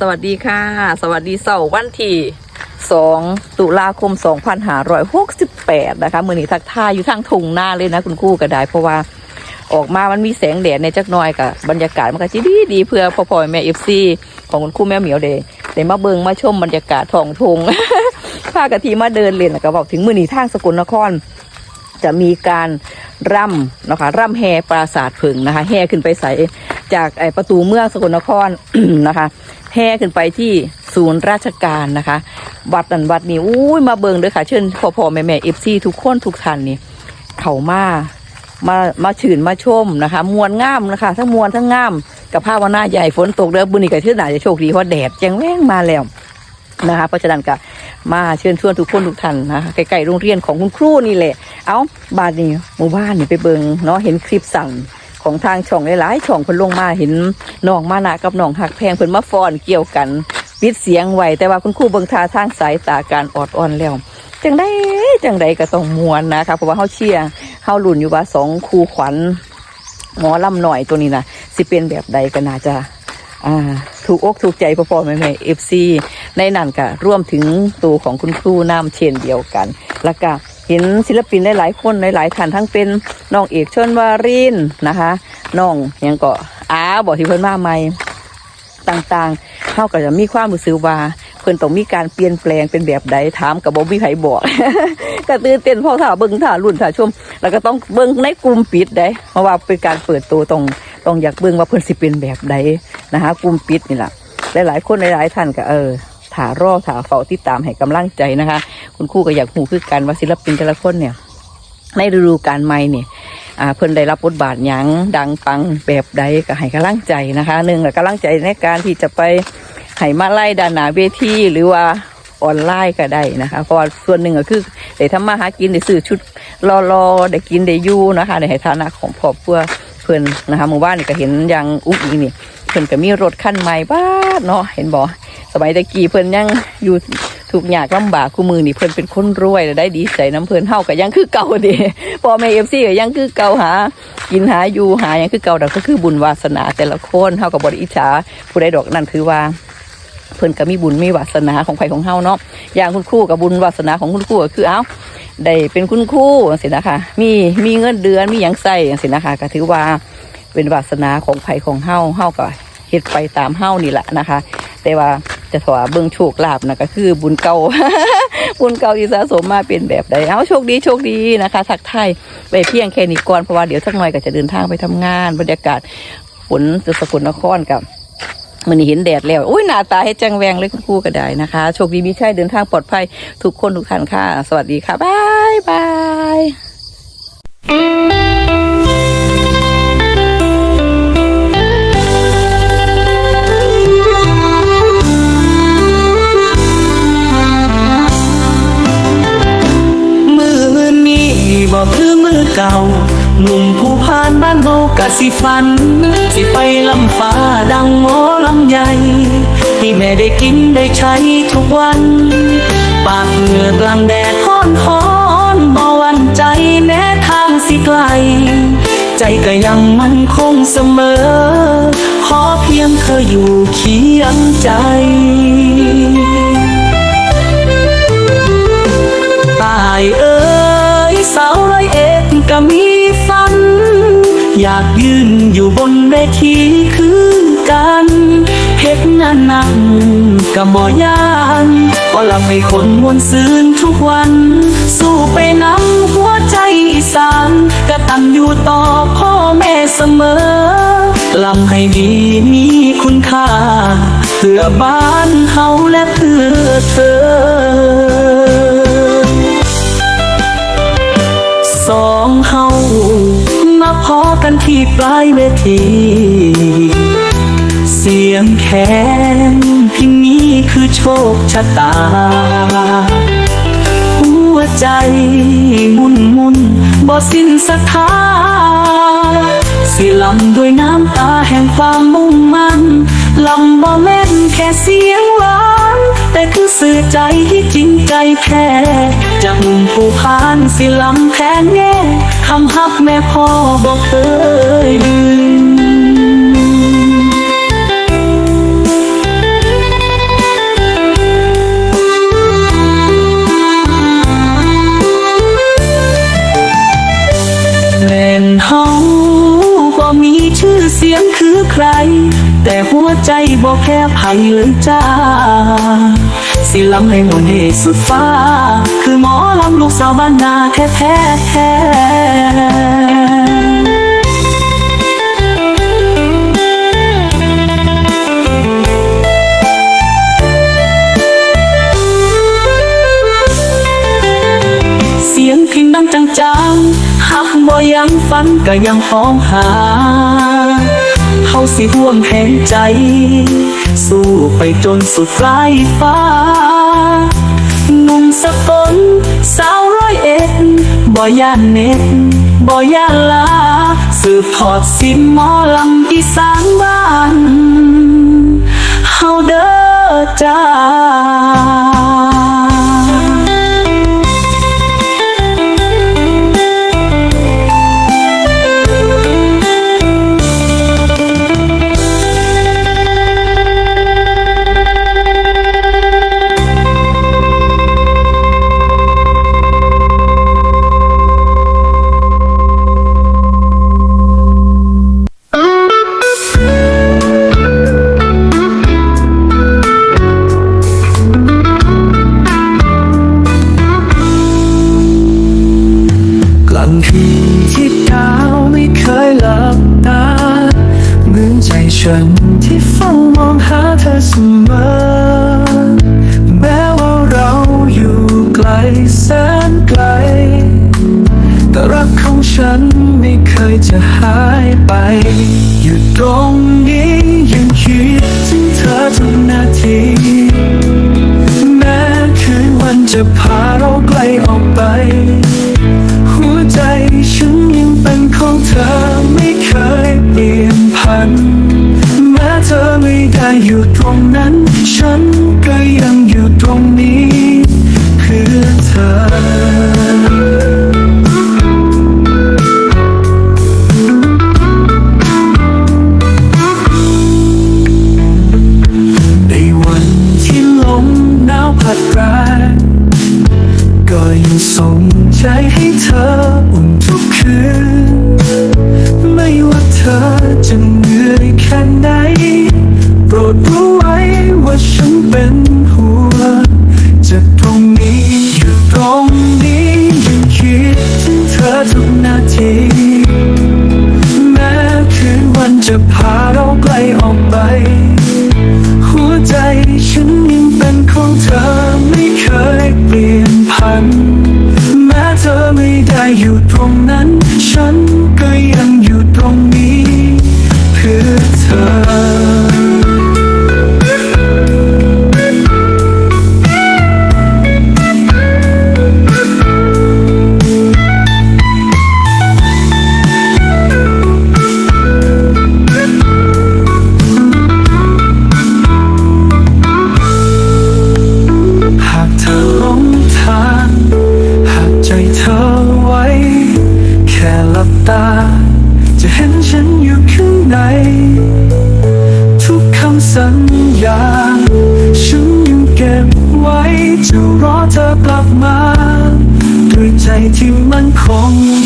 สวัสดีค่ะ สวัสดีเสาร์วันที่2ตุลาคม2568นะคะมือนี้ทักทายอยู่ทางทุ่งหน้าเลยนะคุณครู่ก็ได้เพราะว่าออกมามันมีแสงแดดในจักน่อยกับบรรยากาศมันก็จีดีดีเพื่อพ่อพ่อแม่เอฟซีของคุณครู่แม่เหมียวเดย์ได้มาเบิงมาชมบรรยากาศท้องทุ่งพากะทีมาเดินเล่นแล้วก็บอกถึงมือนี้ทางสกลนคร จะมีการร่ำนะคะร่ำแห่ปราสาทผึ่งนะคะแห่ขึ้นไปใส่ จากประตูเมืองสกลนครนะคะแห่ขึ้นไปที่ศูนย์ราชการนะคะ วัดนันวัดนี้อุ้ยมาเบิงเลยค่ะ เชิญพ่อพ่อแม่แม่เอฟซีทุกคนทุกท่านนี่เขามามามาชื่นมาชมนะคะ มวนง่ามนะคะ ทั้งมวนทั้งง่ามกับภาพว่าหน้าใหญ่ฝนตกเด้อบุญนี่ก็ชื่อหนาจะโชคดีเพราะแดดแจ้งแว่งมาแล้วนะคะเพราะฉะนั้นก็มาเชิญชวนทุกคนทุกท่านนะคะใกล้ๆโรงเรียนของคุณครูนี่แหละ เอาบาดนี้หมู่บ้านนี่ไปเบิงเนาะเห็นคลิปสั่ง ของทางช่องหลายๆช่องเพิ่นลงมาเห็นน้องมานะกับน้องหักแพงเพิ่นมาฟ้อนเกี่ยวกันปิดเสียงไว้แต่ว่าคุณครูเบิ่งทาทางสายตาการออดอ่อนแล้วจังได้จังใดก็ต้องมวนนะคะเพราะว่าเฮาเชียร์เฮาลุ่นอยู่ว่าสองครูขวัญหมอลำหน่อยตัวนี้นะสิเป็นแบบใดก็น่าจะถูกอกถูกใจพ่อพ่อแม่แม่เอฟซีในนั้นก็ร่วมถึงตัวของคุณครูน้ำเช่นเดียวกัน แล้วก็ เห็นศิลปินหลายๆคนหลายๆท่านทั้งเป็นน้องเอกชนวารินนะคะน้องยังก็อาบอกที่เพิ่นมาใหม่ต่างๆเขาก็จะมีความรู้สึกว่าเพิ่นต้องมีการเปลี่ยนแปลงเป็นแบบใดถามกับบ่มีไผบอกก็ตื่นเต้นเพอถ่าเบิ่งถ่ารุ่นถ่าชม แล้วก็ต้องเบิ่งในกลุ่มปิดได้เพราะว่าเป็นการเปิดตัวต้องต้องอยากเบิ่งว่าเพิ่นสิเป็นแบบใดนะคะกลุ่มปิดนี่แหละหลายๆคนหลายๆท่านก็เออถ่ารอถ่าเฝ้าติดตามให้กำลังใจนะคะ คุณครูก็อยากหูคือกันว่าศิลปินแต่ละคนเนี่ยในฤดูกาลใหม่เนี่ยเพิ่นได้รับบทบาทหยังดังปังแบบใดก็ให้กำลังใจนะคะหนึ่งและกำลังใจในการที่จะไปให้มาไล่ดานหนาเวทีหรือว่าออนไลน์ก็ได้นะคะเพราะส่วนหนึ่งก็คือได้ทำมาหากินได้ซื้อชุดรอรอๆได้กินได้อยู่นะคะในฐานะของครอบครัวเพิ่อนนะคะหมู่บ้านนี่ก็เห็นอย่างอุ้งอิงนี่เพิ่อนก็มีรถคันใหม่บ้าเนาะเห็นบ่สมัยตะกี้เพิ่อนยังอยู่ ทุกยากลำบากคู่มือนี่เพิ่นเป็นคนรวยแล้วได้ดีใจน้ำเพิ่นเฮาก็ยังคือเก่าด้พ่อแม่เอฟซีก็ยังคือเก่าหา กินหาอยู่หายังคือเก่าดอกก็คือบุญวาสนาแต่ละคนเฮาก็บ่ได้อิจฉาผู้ใดดอกนั่นคือว่าเพิ่นก็มีบุญมีวาสนาของไผของเฮาเนาะอย่างคุณครูกับบุญวาสนาของคุณครูก็คือเอ้าได้เป็นคุณครูจังซี่นะคะ มีมีเงินเดือนมีหยังใส่จังซี่นะคะก็ถือว่าเป็นวาสนาของไผของเฮาเฮาก็เฮ็ดไปตามเฮานี่แหละนะคะ แต่ว่า จะถวาเบิ่งโชคลาภนะก็คือบุญเก่า บุญเก่าที่สะสมมาเป็นแบบใดเอาโชคดีโชคดีนะคะทักทายไปเพียงแค่นี้ก่อนเพราะว่าเดี๋ยวสักหน่อยก็จะเดินทางไปทำงาน บรรยากาศฝนจะสกุลนครกับมันเห็นแดดแล้ว อุ้ยหน้าตาให้จังแวงเลยคุณครูก็ได้นะคะ โชคดีมีชัยเดินทางปลอดภัยทุกคนทุกท่านค่ะ สวัสดีค่ะบายบาย เก่าหนุ่มผู้พานบ้านเฮากะสิฝัน สิไปลำฟ้าดังหมอลำใหญ่ให้แม่ได้กินได้ใช้ทุกวัน ปากเหงื่อกลางแดดฮ้อนฮ้อนบ่วันใจแม้ทางสิไกล ใจก็ยังมั่นคงเสมอ ขอเพียงเธออยู่เคียงใจาวร้อยเอ็ดก็มีฝัน อยากยืนอยู่บนเวทีคือกันเฮ็ดงานหนักก็บ่ยานก็ลำให้คนมวนซืนทุกวัน สู้ไปนำหัวใจอีสานกะตันอยู่ต่อพ่อแม่เสมอลำให้ดีมีคุณค่า เพื่อบ้านเฮาและเพื่อเธอ สองเฮามาพอกันที่ปลายเวที เสียงแคนเพียงนี้คือโชคชะตา หัวใจมุนมุนบ่สิ้นศรัทธาสิลำด้วยน้ำตาแห่งความมุ่งมั่นลำบ่แม่นแค่เสียงหวา คือสื่อใจที่จริงใจแท้จังผู้พานสิลำแพงแง่คำฮักแม่พ่อบอกเคยลืมแม่นเฮาบ่มีชื่อเสียงคือใคร แต่หัวใจบอกแค่พังเลยจ้า สิลำให้หมดให้สุดฟ้า คือหมอลำลูกสาวบ้านนาแท้แท้ๆเสียงพิงดังจังๆหักบ่ยังฝันก็ยังห้องหา เฮาสิห่วงแหงใจ สู้ไปจนสุดปลายฟ้าหนุ่มสะกลสาวร้อยเอ็ดบ่ย่านเน็ตบ่ย่านลาสืบทอดสินหมอลำอีสานบ้านเฮาเด้อจ้าางคืนที่ดาวไม่เคยหลับตาเหมือนใจฉันที่เฝ้ามองหาเธอเสมอ แม้ว่าเราอยู่ไกลแสนไกล แต่รักของฉันไม่เคยจะหายไป อยู่ตรงนี้ยังคิดถึงเธอทุกนาทีแม้คืนวันจะพาเราไกลออกไป อยู่ตรงนั้น ฉันก็ยังอยู่ตรงนี้ จะเห็นฉันอยู่ข้างใน ทุกคำสัญญา ฉันยังเก็บไว้ จะรอเธอกลับมา ด้วยใจที่มันคงอยู่ตรง